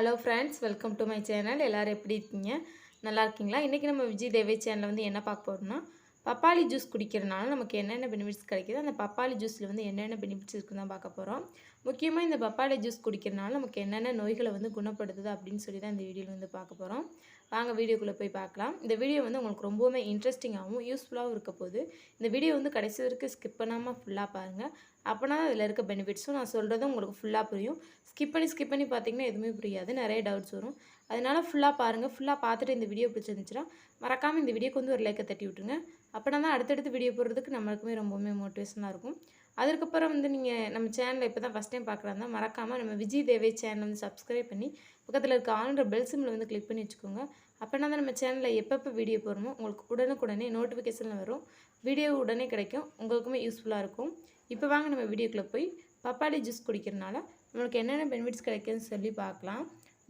Hello friends welcome to my channel எல்லோரும் எப்படி இருக்கீங்க? நல்லா இருக்கீங்களா? இன்றைக்கி நம்ம விஜய் தேவை சேனலில் வந்து என்ன பார்க்க போகிறோம்னா பப்பாளி ஜூஸ் குடிக்கிறனால நமக்கு என்னென்ன பெனிஃபிட்ஸ் கிடைக்கிது அந்த பப்பாளி ஜூஸில் வந்து என்னென்ன பெனிஃபிட்ஸ் இருக்குன்னு தான் பார்க்க போகிறோம் முக்கியமாக இந்த பப்பாளி ஜூஸ் குடிக்கிறனால நமக்கு என்னென்ன நோய்களை வந்து குணப்படுத்துது அப்படின்னு சொல்லி தான் இந்த வீடியோவில் வந்து பார்க்க போகிறோம் வாங்க வீடியோக்குள்ளே போய் பார்க்கலாம். இந்த வீடியோ வந்து உங்களுக்கு ரொம்பவுமே இன்ட்ரெஸ்டிங்காகவும் யூஸ்ஃபுல்லாகவும் இருக்க போகுது. இந்த வீடியோ வந்து கடைசி வரைக்கும் ஸ்கிப் பண்ணாமல் ஃபுல்லாக பாருங்கள் அப்போனா அதில் இருக்க பெனிஃபிட்ஸும் நான் சொல்கிறதும் உங்களுக்கு ஃபுல்லாக புரியும். ஸ்கிப் பண்ணி ஸ்கிப் பண்ணி பார்த்தீங்கன்னா எதுவுமே புரியாது. நிறைய டவுட்ஸ் வரும். அதனால ஃபுல்லாக பாருங்கள் ஃபுல்லாக பார்த்துட்டு இந்த வீடியோ பிடிச்சிருந்துச்சுன்னா மறக்காமல் இந்த வீடியோக்கு வந்து ஒரு லைக்கை தட்டி விட்டுருங்க. அப்படின்னா தான் அடுத்தடுத்து வீடியோ போடுறதுக்கு நம்மளுக்குமே ரொம்பவுமே மோட்டிவேஷனாக இருக்கும். அதுக்கப்புறம் வந்து நீங்கள் நம்ம சேனலை இப்போ தான் ஃபஸ்ட் டைம் பார்க்குறாங்க மறக்காமல் நம்ம விஜய் தேவை சேனல் வந்து சப்ஸ்கிரைப் பண்ணி பக்கத்தில் இருக்க ஆன்ற பெல் சிம்மில் வந்து கிளிக் பண்ணி வச்சுக்கோங்க. அப்படின்னா தான் நம்ம சேனலில் எப்பப்போ வீடியோ போடுறோமோ உங்களுக்கு உடனுக்குடனே நோட்டிஃபிகேஷனில் வரும். வீடியோ உடனே கிடைக்கும். உங்களுக்குமே யூஸ்ஃபுல்லாக இருக்கும். இப்போ வாங்க நம்ம வீடியோக்குள்ளே போய் பப்பாளி ஜூஸ் குடிக்கிறனால நம்மளுக்கு என்னென்ன பெனிஃபிட்ஸ் கிடைக்குன்னு சொல்லி பார்க்கலாம்.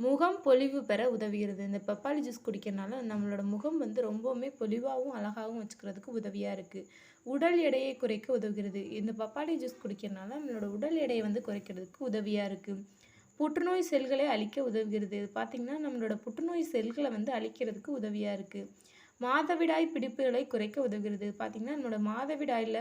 முகம் பொலிவு பெற உதவுகிறது. இந்த பப்பாளி ஜூஸ் குடிக்கிறனால நம்மளோட முகம் வந்து ரொம்பவுமே பொலிவாகவும் அழகாகவும் வச்சுக்கிறதுக்கு உதவியாக இருக்குது உடல் எடையை குறைக்க உதவுகிறது. இந்த பப்பாளி ஜூஸ் குடிக்கிறனால நம்மளோட உடல் எடையை வந்து குறைக்கிறதுக்கு உதவியாக இருக்குது புற்றுநோய் செல்களை அழிக்க உதவுகிறது. இது பார்த்திங்கன்னா நம்மளோட புற்றுநோய் செல்களை வந்து அழிக்கிறதுக்கு உதவியாக இருக்குது மாதவிடாய் பிடிப்புகளை குறைக்க உதவுகிறது. பார்த்திங்கன்னா நம்மளோட மாதவிடாயில்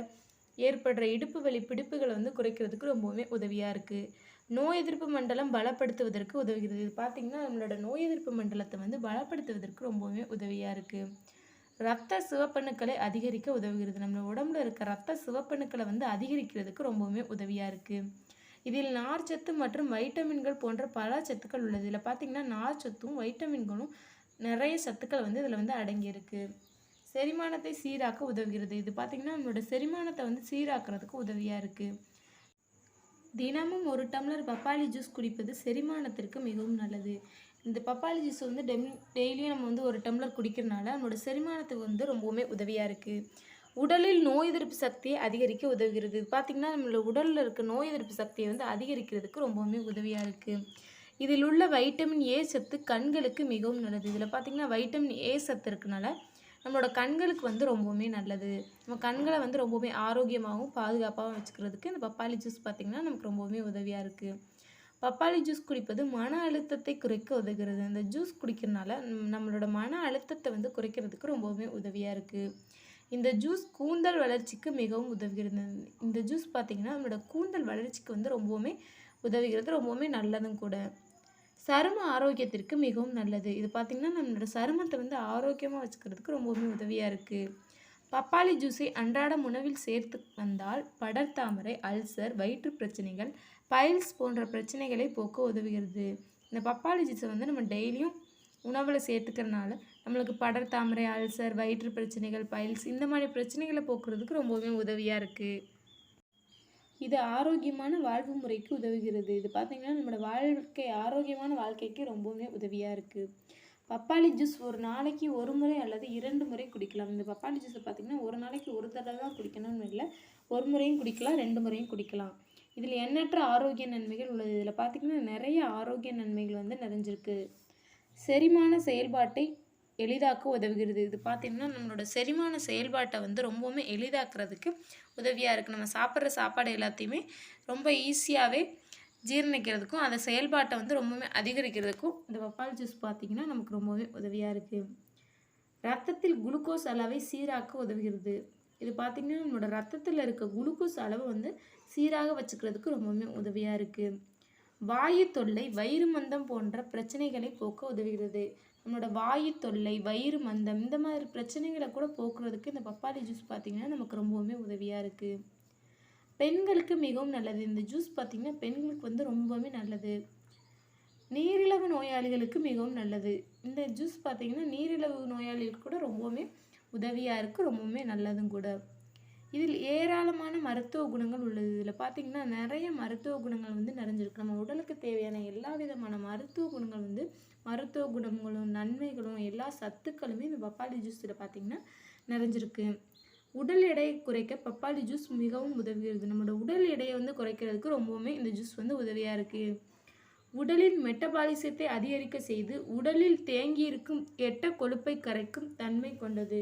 ஏற்படுற இடுப்பு வலி பிடிப்புகளை வந்து குறைக்கிறதுக்கு ரொம்பவுமே உதவியாக இருக்குது நோய் எதிர்ப்பு மண்டலம் பலப்படுத்துவதற்கு உதவுகிறது. இது பார்த்திங்கன்னா நம்மளோட நோய் எதிர்ப்பு மண்டலத்தை வந்து பலப்படுத்துவதற்கு ரொம்பவுமே உதவியாக இருக்குது ரத்த சிவப்பணுக்களை அதிகரிக்க உதவுகிறது. நம்ம உடம்புல இருக்க ரத்த சிவப்பணுக்களை வந்து அதிகரிக்கிறதுக்கு ரொம்பவுமே உதவியாக இருக்குது இதில் நார்ச்சத்து மற்றும் வைட்டமின்கள் போன்ற பல சத்துக்கள் உள்ளது. இதில் பார்த்திங்கன்னா நார்ச்சத்தும் வைட்டமின்களும் நிறைய சத்துக்கள் வந்து இதில் வந்து அடங்கியிருக்கு. செரிமானத்தை சீராக்க உதவுகிறது. இது பார்த்திங்கன்னா நம்மளோட செரிமானத்தை வந்து சீராக்கிறதுக்கு உதவியாக இருக்குது தினமும் ஒரு டம்ளர் பப்பாளி ஜூஸ் குடிப்பது செரிமானத்திற்கு மிகவும் நல்லது. இந்த பப்பாளி ஜூஸ் வந்து டெம் டெய்லியும் நம்ம வந்து ஒரு டம்ளர் குடிக்கிறனால நம்மளோட செரிமானத்துக்கு வந்து ரொம்பவுமே உதவியாக இருக்குது உடலில் நோய் எதிர்ப்பு சக்தியை அதிகரிக்க உதவுகிறது. இது பார்த்திங்கன்னா நம்மளோட உடலில் இருக்க நோய் எதிர்ப்பு சக்தியை வந்து அதிகரிக்கிறதுக்கு ரொம்பவுமே உதவியாக இருக்குது இதில் உள்ள வைட்டமின் ஏ சத்து கண்களுக்கு மிகவும் நல்லது. இதில் பார்த்திங்கன்னா வைட்டமின் ஏ சத்து இருக்கனால நம்மளோட கண்களுக்கு வந்து ரொம்பவுமே நல்லது. நம்ம கண்களை வந்து ரொம்பவுமே ஆரோக்கியமாகவும் பாதுகாப்பாகவும் வச்சுக்கிறதுக்கு இந்த பப்பாளி ஜூஸ் பார்த்திங்கன்னா நமக்கு ரொம்பவுமே உதவியாக இருக்குது பப்பாளி ஜூஸ் குடிப்பது மன அழுத்தத்தை குறைக்க உதவுகிறது. இந்த ஜூஸ் குடிக்கிறனால நம்மளோட மன அழுத்தத்தை வந்து குறைக்கிறதுக்கு ரொம்பவுமே உதவியாக இருக்குது இந்த ஜூஸ் கூந்தல் வளர்ச்சிக்கு மிகவும் உதவுகிறது. இந்த ஜூஸ் பார்த்திங்கன்னா நம்மளோட கூந்தல் வளர்ச்சிக்கு வந்து ரொம்பவுமே உதவுகிறது. ரொம்பவுமே நல்லதும் கூட. சரும ஆரோக்கியத்திற்கு மிகவும் நல்லது. இது பார்த்திங்கன்னா நம்மளோட சருமத்தை வந்து ஆரோக்கியமாக வச்சுக்கிறதுக்கு ரொம்பவுமே உதவியாக இருக்குது பப்பாளி ஜூஸை அன்றாடம் உணவில் சேர்த்து வந்தால் படர்தாமரை அல்சர் வயிற்று பிரச்சனைகள் பைல்ஸ் போன்ற பிரச்சனைகளை போக்க உதவுகிறது. இந்த பப்பாளி ஜூஸை வந்து நம்ம டெய்லியும் உணவில் சேர்த்துக்கிறனால நம்மளுக்கு படர்தாமரை அல்சர் வயிற்று பிரச்சனைகள் பைல்ஸ் இந்த மாதிரி பிரச்சனைகளை போக்குறதுக்கு ரொம்பவுமே உதவியாக இருக்குது இது ஆரோக்கியமான வாழ்வு முறைக்கு உதவுகிறது. இது பார்த்திங்கன்னா நம்மளோட வாழ்க்கை ஆரோக்கியமான வாழ்க்கைக்கு ரொம்பவுமே உதவியாக இருக்குது பப்பாளி ஜூஸ் ஒரு நாளைக்கு ஒரு முறை அல்லது இரண்டு முறை குடிக்கலாம். இந்த பப்பாளி ஜூஸை பார்த்திங்கன்னா ஒரு நாளைக்கு ஒரு தடவை தான் குடிக்கணும்னு இல்லை ஒரு முறையும் குடிக்கலாம் ரெண்டு முறையும் குடிக்கலாம். இதில் எண்ணற்ற ஆரோக்கிய நன்மைகள் உள்ளது. இதில் பார்த்திங்கன்னா நிறைய ஆரோக்கிய நன்மைகள் வந்து நிறைஞ்சிருக்கு. செரிமான செயல்பாட்டை எளிதாக்க உதவுகிறது. இது பார்த்திங்கன்னா நம்மளோட செரிமான செயல்பாட்டை வந்து ரொம்பவுமே எளிதாக்குறதுக்கு உதவியாக இருக்குது நம்ம சாப்பிட்ற சாப்பாடு எல்லாத்தையுமே ரொம்ப ஈஸியாகவே ஜீரணிக்கிறதுக்கும் அந்த செயல்பாட்டை வந்து ரொம்பவுமே அதிகரிக்கிறதுக்கும் இந்த பப்பாளி ஜூஸ் பார்த்திங்கன்னா நமக்கு ரொம்பவே உதவியாக இருக்குது ரத்தத்தில் குளுக்கோஸ் அளவை சீராக்க உதவுகிறது. இது பார்த்திங்கன்னா நம்மளோட ரத்தத்தில் இருக்க குளுக்கோஸ் அளவு வந்து சீராக வச்சுக்கிறதுக்கு ரொம்பவுமே உதவியாக இருக்குது வாயு தொல்லை வயிறு மந்தம் போன்ற பிரச்சனைகளை போக்க உதவுகிறது. நம்மளோட வாயு தொல்லை வயிறு மந்தம் இந்த மாதிரி பிரச்சனைகளை கூட போக்குறதுக்கு இந்த பப்பாளி ஜூஸ் பார்த்திங்கன்னா நமக்கு ரொம்பவுமே உதவியாக இருக்குது பெண்களுக்கு மிகவும் நல்லது. இந்த ஜூஸ் பார்த்திங்கன்னா பெண்களுக்கு வந்து ரொம்பவுமே நல்லது. நீரிழிவு நோயாளிகளுக்கு மிகவும் நல்லது. இந்த ஜூஸ் பார்த்திங்கன்னா நீரிழிவு நோயாளிகளுக்கு கூட ரொம்பவுமே உதவியாக இருக்குது ரொம்பவுமே நல்லதும் கூட. இதில் ஏராளமான மருத்துவ குணங்கள் உள்ளது. இதில் பார்த்திங்கன்னா நிறைய மருத்துவ குணங்கள் வந்து நிறைஞ்சிருக்கு. நம்ம உடலுக்கு தேவையான எல்லா விதமான மருத்துவ குணங்கள் வந்து மருத்துவ குணங்களும் நன்மைகளும் எல்லா சத்துக்களுமே இந்த பப்பாளி ஜூஸில் பார்த்திங்கன்னா நிறைஞ்சிருக்கு. உடல் எடையை குறைக்க பப்பாளி ஜூஸ் மிகவும் உதவுகிறது. நம்மளோட உடல் எடையை வந்து குறைக்கிறதுக்கு ரொம்பவுமே இந்த ஜூஸ் வந்து உதவியாக இருக்குது உடலின் மெட்டபாலிசத்தை அதிகரிக்க செய்து உடலில் தேங்கியிருக்கும் கெட்ட கொழுப்பை கரைக்கும் தன்மை கொண்டது.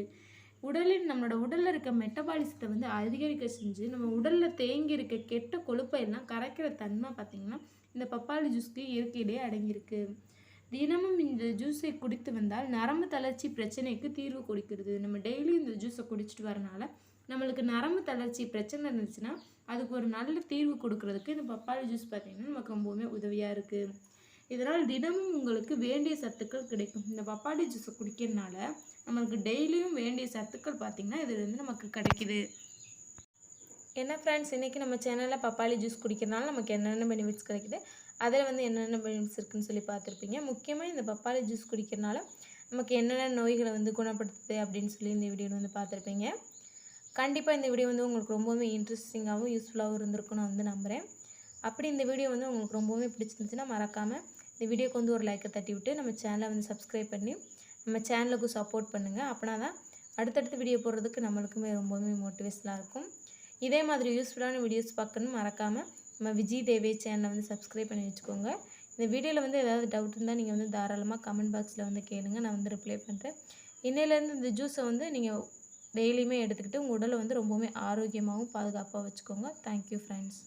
உடலில் நம்மளோட உடலில் இருக்க மெட்டபாலிசத்தை வந்து அதிகரிக்க செஞ்சு நம்ம உடலில் தேங்கி இருக்க கெட்ட கொழுப்பை எல்லாம் கரைக்கிற தன்மை பார்த்திங்கன்னா இந்த பப்பாளி ஜூஸ்க்கு இயற்கையிலேயே அடங்கியிருக்கு. தினமும் இந்த ஜூஸை குடித்து வந்தால் நரம்பு தளர்ச்சி பிரச்சனைக்கு தீர்வு கொடுக்கிறது. நம்ம டெய்லியும் இந்த ஜூஸை குடிச்சிட்டு வரனால நம்மளுக்கு நரம்பு தளர்ச்சி பிரச்சனை இருந்துச்சுன்னா அதுக்கு ஒரு நல்ல தீர்வு கொடுக்கறதுக்கு இந்த பப்பாளி ஜூஸ் பார்த்திங்கன்னா நமக்கு ரொம்பவுமே உதவியாக இருக்குது இதனால் தினமும் உங்களுக்கு வேண்டிய சத்துக்கள் கிடைக்கும். இந்த பப்பாளி ஜூஸை குடிக்கிறதுனால நம்மளுக்கு டெய்லியும் வேண்டிய சத்துக்கள் பார்த்திங்கன்னா இதுலேருந்து நமக்கு கிடைக்கிது. என்ன ஃப்ரெண்ட்ஸ் இன்றைக்கி நம்ம சேனலில் பப்பாளி ஜூஸ் குடிக்கிறதுனால நமக்கு என்னென்ன பெனிஃபிட்ஸ் கிடைக்குது? அதில் வந்து என்னென்ன பெனிஃபிட்ஸ் இருக்குன்னு சொல்லி பார்த்துருப்பீங்க. முக்கியமாக இந்த பப்பாளி ஜூஸ் குடிக்கிறதுனால நமக்கு என்னென்ன நோய்களை வந்து குணப்படுத்துது அப்படின்னு சொல்லி இந்த வீடியோவில் வந்து பார்த்துருப்பீங்க. கண்டிப்பாக இந்த வீடியோ வந்து உங்களுக்கு ரொம்பவுமே இன்ட்ரெஸ்டிங்காகவும் யூஸ்ஃபுல்லாகவும் இருந்திருக்குன்னு வந்து நம்புகிறேன் அப்படி இந்த வீடியோ வந்து உங்களுக்கு ரொம்பவுமே பிடிச்சிருந்துச்சுன்னா மறக்காமல் இந்த வீடியோக்கு வந்து ஒரு லைக்கை தட்டி விட்டு நம்ம சேனலை வந்து சப்ஸ்கிரைப் பண்ணி நம்ம சேனலுக்கு சப்போர்ட் பண்ணுங்கள் அப்படின்னா தான் அடுத்தடுத்து வீடியோ போடுறதுக்கு நம்மளுக்குமே ரொம்பவுமே மோட்டிவேஷனாக இருக்கும். இதே மாதிரி யூஸ்ஃபுல்லான வீடியோஸ் பார்க்கணும் மறக்காமல் நம்ம விஜய் தேவே சேனலை வந்து சப்ஸ்கிரைப் பண்ணி வச்சுக்கோங்க. இந்த வீடியோவில் வந்து ஏதாவது டவுட் இருந்தால் நீங்கள் வந்து தாராளமாக கமெண்ட் பாக்ஸில் வந்து கேளுங்க. நான் வந்து ரிப்ளை பண்ணுறேன் இன்னையிலேருந்து இந்த ஜூஸை வந்து நீங்கள் டெய்லியுமே எடுத்துக்கிட்டு உங்கள் உடலை வந்து ரொம்பவுமே ஆரோக்கியமாகவும் பாதுகாப்பாக வச்சுக்கோங்க. Thank you friends